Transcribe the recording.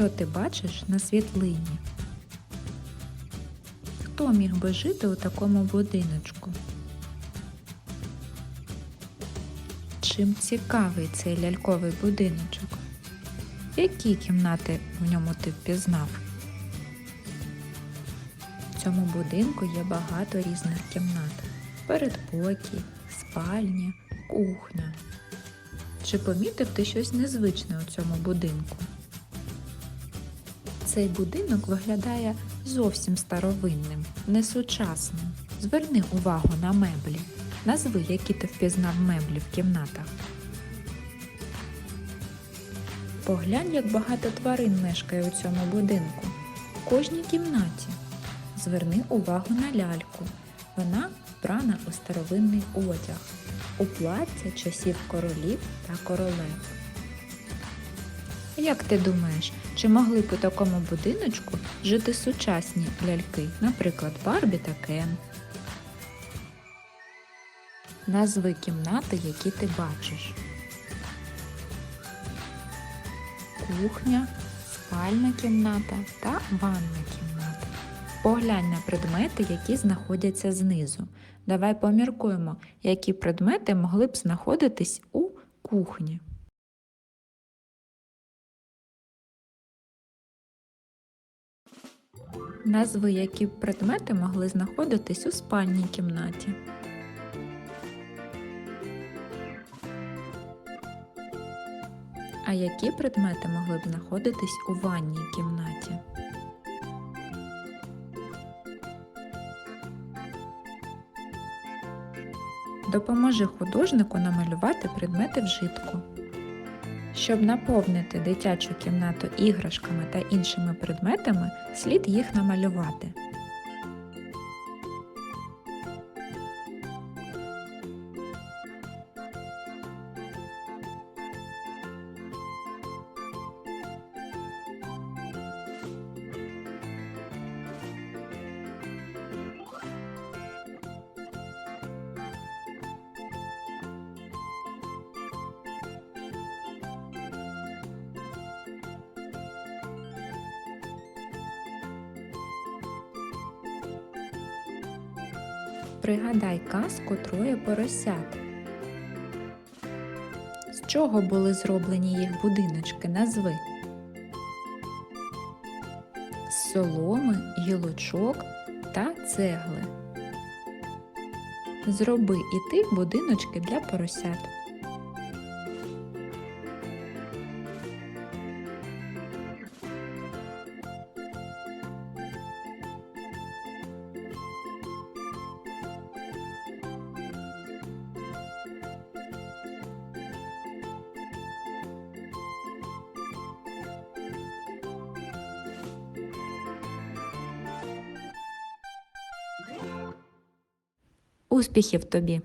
Що ти бачиш на світлині? Хто міг би жити у такому будиночку? Чим цікавий цей ляльковий будиночок? Які кімнати в ньому ти впізнав? В цьому будинку є багато різних кімнат: передпокій, спальня, кухня. Чи помітив ти щось незвичне у цьому будинку? Цей будинок виглядає зовсім старовинним, несучасним. Зверни увагу на меблі. Назви, які ти впізнав меблі в кімнатах. Поглянь, як багато тварин мешкає у цьому будинку. В кожній кімнаті. Зверни увагу на ляльку. Вона вбрана у старовинний одяг, у плаття часів королів та королев. Як ти думаєш, чи могли б у такому будиночку жити сучасні ляльки, наприклад, Барбі та Кен? Назви кімнати, які ти бачиш. Кухня, спальна кімната та ванна кімната. Поглянь на предмети, які знаходяться знизу. Давай поміркуємо, які предмети могли б знаходитись у кухні. Назви, які предмети могли знаходитись у спальній кімнаті. А які предмети могли б знаходитись у ванній кімнаті? Допоможи художнику намалювати предмети вжитку. Щоб наповнити дитячу кімнату іграшками та іншими предметами, слід їх намалювати. Пригадай казку троє поросят. З чого були зроблені їх будиночки? Назви. З соломи, гілочок та цегли. Зроби і ти будиночки для поросят. Успіхів тобі!